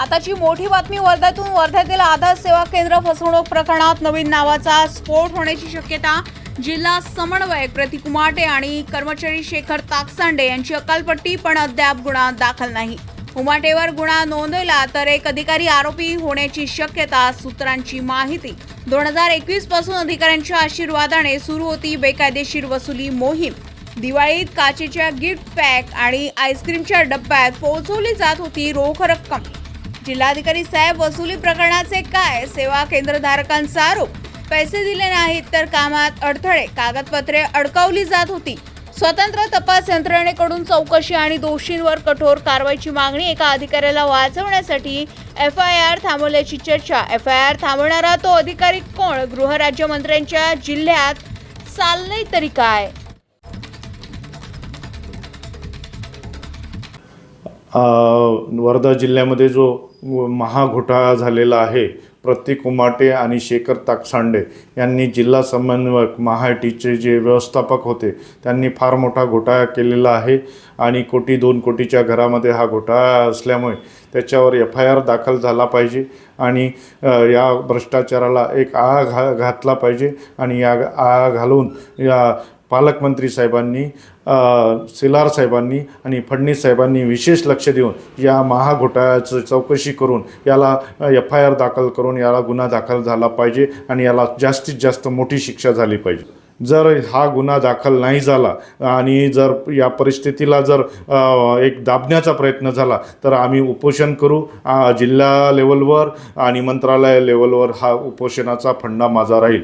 आताची मोठी बातमी वर्ध्यातून वर्ध्यातील आधार सेवा केंद्र फसवणूक प्रकरणात नवीन नावाचा स्फोट होण्याची शक्यता जिल्हा समन्वयक प्रतीक उमाटे आणि कर्मचारी शेखर ताकसांडे यांची अकालपट्टी पण अद्याप गुन्हा दाखल नाही. उमाटेवर गुन्हा नोंदवला तर एक अधिकारी आरोपी होण्याची शक्यता सूत्रांची माहिती. दोन हजार एकवीसपासून अधिकाऱ्यांच्या आशीर्वादाने सुरू होती बेकायदेशीर वसुली मोहीम. दिवाळीत काचेच्या गिफ्ट पॅक आणि आईस्क्रीमच्या डब्यात पोहोचवली जात होती रोख रक्कम. जिल्हाधिकारी साहेब वसुली प्रकरणाचे काय सेवा केंद्रधारकांचा आरोप? पैसे दिले नाहीत तर कामात अडथळे कागदपत्रे अडकवली जात होती. स्वतंत्र तपास यंत्रणेकडून चौकशी आणि दोषींवर कठोर कारवाईची मागणी एका अधिकाऱ्याला वाचवण्यासाठी एफ आय आर थांबवल्याची चर्चा. एफ आय आर थांबवणारा तो अधिकारी कोण? गृहराज्यमंत्र्यांच्या जिल्ह्यात चाललंय तरी काय? वर्धा जिल्ह्यामध्ये जो महाघोटाळा झालेला आहे प्रतीक उमाटे आणि शेखर ताकसांडे यांनी जिल्हा समन्वयक महाआयटीचे जे व्यवस्थापक होते त्यांनी फार मोठा घोटाळा केलेला आहे आणि कोटी दोन कोटीच्या घरामध्ये हा घोटाळा असल्यामुळे त्याच्यावर एफ आय आर दाखल झाला पाहिजे आणि या भ्रष्टाचाराला एक आळा घा घातला पाहिजे आणि या आळा घालून या पालकमंत्री साहेबांनी सिलार साहेबांनी आणि फडणीस साहेबांनी विशेष लक्ष देऊन या महाघोटाळ्याचं चौकशी करून याला एफ आय आर दाखल करून याला गुन्हा दाखल झाला पाहिजे आणि याला जास्तीत जास्त मोठी शिक्षा झाली पाहिजे. जर हा गुन्हा दाखल नाही झाला आणि जर या परिस्थितीला जर एक दाबण्याचा प्रयत्न झाला तर आम्ही उपोषण करू. जिल्हा लेवलवर आणि मंत्रालय लेवलवर हा उपोषणाचा फंडा माझा राहील.